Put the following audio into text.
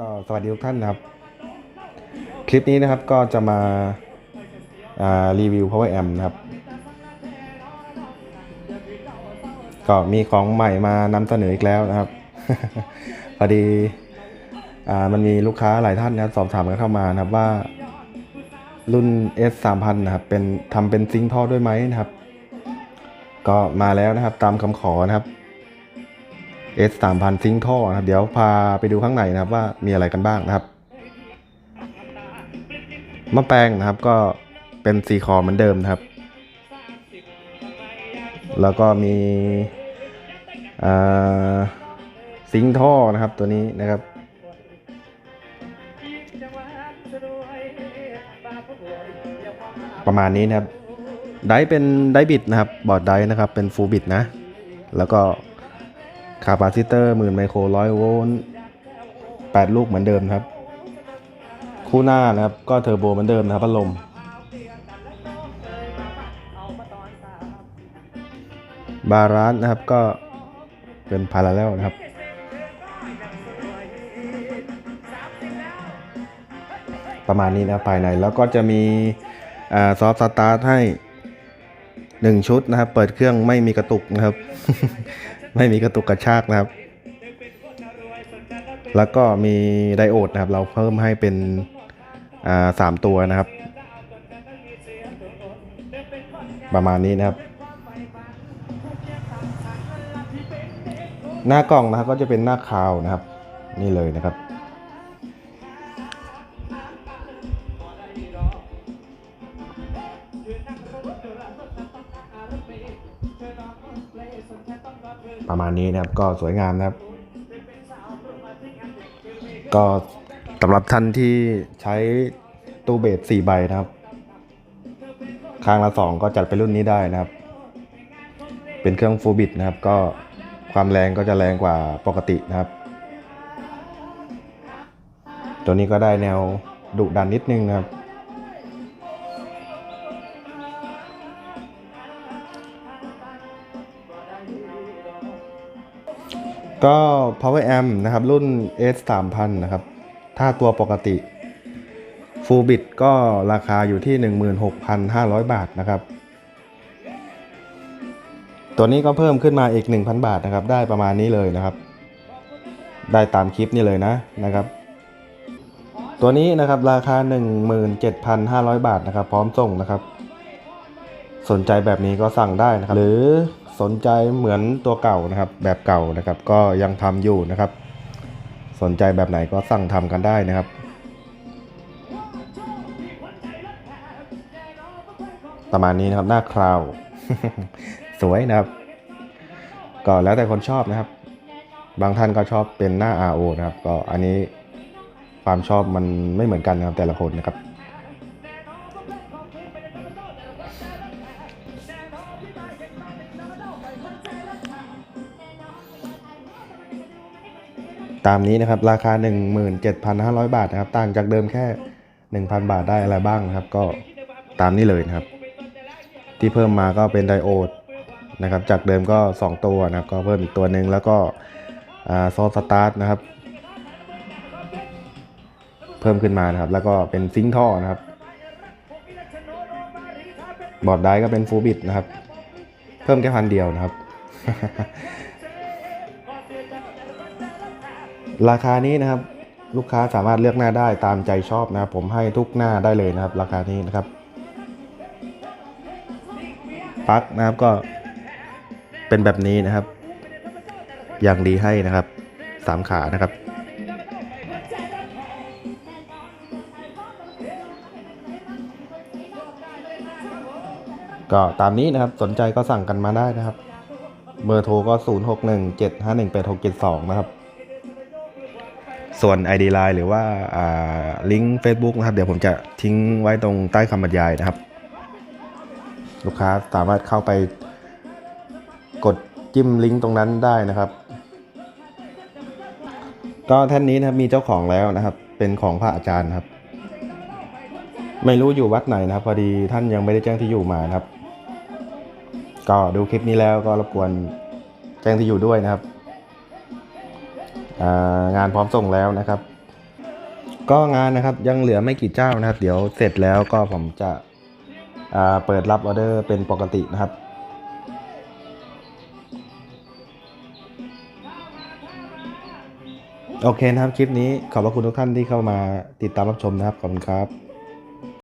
ก็สวัสดีทุกท่านนะครับ คลิปนี้นะครับก็จะมาารีวิว power amp นะครับ ก็มีของใหม่มานำเสนออีกแล้วนะครับ พอดีมันมีลูกค้าหลายท่านนะครับสอบถามกันเข้ามานะครับว่ารุ่น S 3 0 0นะครับเป็นทำเป็นซิงค์ท่อด้วยไหมนะครับ ก็มาแล้วนะครับตามคำขอนะครับ S 3 0 0ซิงค์ท่อนะครับเดี๋ยวพาไปดูข้างในนะครับว่ามีอะไรกันบ้างนะครับมะแปลงนะครับก็เป็นสีคอเหมือนเดิมนะครับ แล้วก็มีซิงค์ท่อนะครับตัวนี้นะครับ ประมาณนี้นะครับ ไดเป็นไดบิดนะครับ บอร์ดไดนะครับเป็นฟูลบิดนะ แล้วก็ คาปาซิเตอร์หมื่นไมโครร้อยโวลต์แปดลูกเหมือนเดิมครับ คู่หน้านะครับ ก็เทอร์โบเหมือนเดิมนะครับพัดลมบาลานนะครับก็เป็นพาราเรลนะครับ ประมาณนี้นะภายในแล้วก็จะมีซอฟต์สตาร์ทให้ 1 ชุดนะครับ เปิดเครื่องไม่มีกระตุกนะครับ ไม่มีกระตุกกระชากนะครับ แล้วก็มีไดโอดนะครับ เราเพิ่มให้เป็นสามตัวนะครับ ประมาณนี้นะครับ หน้ากล่องนะครับก็จะเป็นหน้าคาวนะครับ นี่เลยนะครับ ประมาณนี้นะครับ ก็สวยงามนะครับ ก็สำหรับท่านที่ใช้ตู้เบสสี่ใบนะครับ ข้างละสองก็จัดไปรุ่นนี้ได้นะครับ เป็นเครื่องฟูบิดนะครับ ก็ความแรงก็จะแรงกว่าปกตินะครับ ตัวนี้ก็ได้แนวดุดันนิดนึงนะครับ ก็ power amp นะครับ รุ่น S 3 0 0 0นะครับ ถ้าตัวปกติ full bit ก็ราคาอยู่ที่ 16,500 บาทนะครับ ตัวนี้ก็เพิ่มขึ้นมาอีก 1,000 บาทนะครับ ได้ประมาณนี้เลยนะครับ ได้ตามคลิปนี้เลยนะนะครับ ตัวนี้นะครับราคา 17,500 บาทนะครับ พร้อมส่งนะครับ สนใจแบบนี้ก็สั่งได้นะครับ หรือ สนใจเหมือนตัวเก่านะครับ แบบเก่านะครับ ก็ยังทำอยู่นะครับ สนใจแบบไหนก็สั่งทำกันได้นะครับ ประมาณนี้นะครับหน้าคราว สวยนะครับ ก็แล้วแต่คนชอบนะครับ บางท่านก็ชอบเป็นหน้า RO นะครับ ก็อันนี้ความชอบมันไม่เหมือนกันนะครับแต่ละคนนะครับ ตามนี้นะครับ ราคา 17,500 บาทนะครับ ต่างจากเดิมแค่ 1,000 บาทได้อะไรบ้างนะครับ ก็ตามนี้เลยนะครับ ที่เพิ่มมาก็เป็นไดโอดนะครับ จากเดิมก็ 2 ตัวนะครับ ก็เพิ่มอีกตัวหนึ่งแล้วก็โซสตาร์ทนะครับ เพิ่มขึ้นมานะครับ แล้วก็เป็นซิงท่อนะครับ บอร์ดไดก็เป็นฟูบิดนะครับ เพิ่มแค่พันเดียวนะครับ ราคานี้นะครับลูกค้าสามารถเลือกหน้าได้ตามใจชอบนะครับ ผมให้ทุกหน้าได้เลยนะครับ ราคานี้นะครับปลั๊กนะครับก็เป็นแบบนี้นะครับ อย่างดีให้นะครับสามขานะครับ ก็ตามนี้นะครับสนใจก็สั่งกันมาได้นะครับ เบอร์โทรก็ 0 6 1 7 5 1 8 6 7 2 นะครับ ส่วน ID Line หรือว่าลิงก์ Facebook นะครับ เดี๋ยวผมจะทิ้งไว้ตรงใต้คำบรรยายนะครับ ลูกค้าสามารถเข้าไปกดจิ้มลิงก์ตรงนั้นได้นะครับ ก็ท่านนี้นะครับมีเจ้าของแล้วนะครับ เป็นของพระอาจารย์ครับ ไม่รู้อยู่วัดไหนนะครับ พอดีท่านยังไม่ได้แจ้งที่อยู่มานะครับ ก็ดูคลิปนี้แล้วก็รบกวนแจ้งที่อยู่ด้วยนะครับ งานพร้อมส่งแล้วนะครับ ก็งานนะครับยังเหลือไม่กี่เจ้านะครับ เดี๋ยวเสร็จแล้วก็ผมจะเปิดรับออเดอร์เป็นปกตินะครับโอเคนะครับคลิปนี้ขอบพระคุณทุกท่านที่เข้ามาติดตามรับชมนะครับ ขอบคุณครับ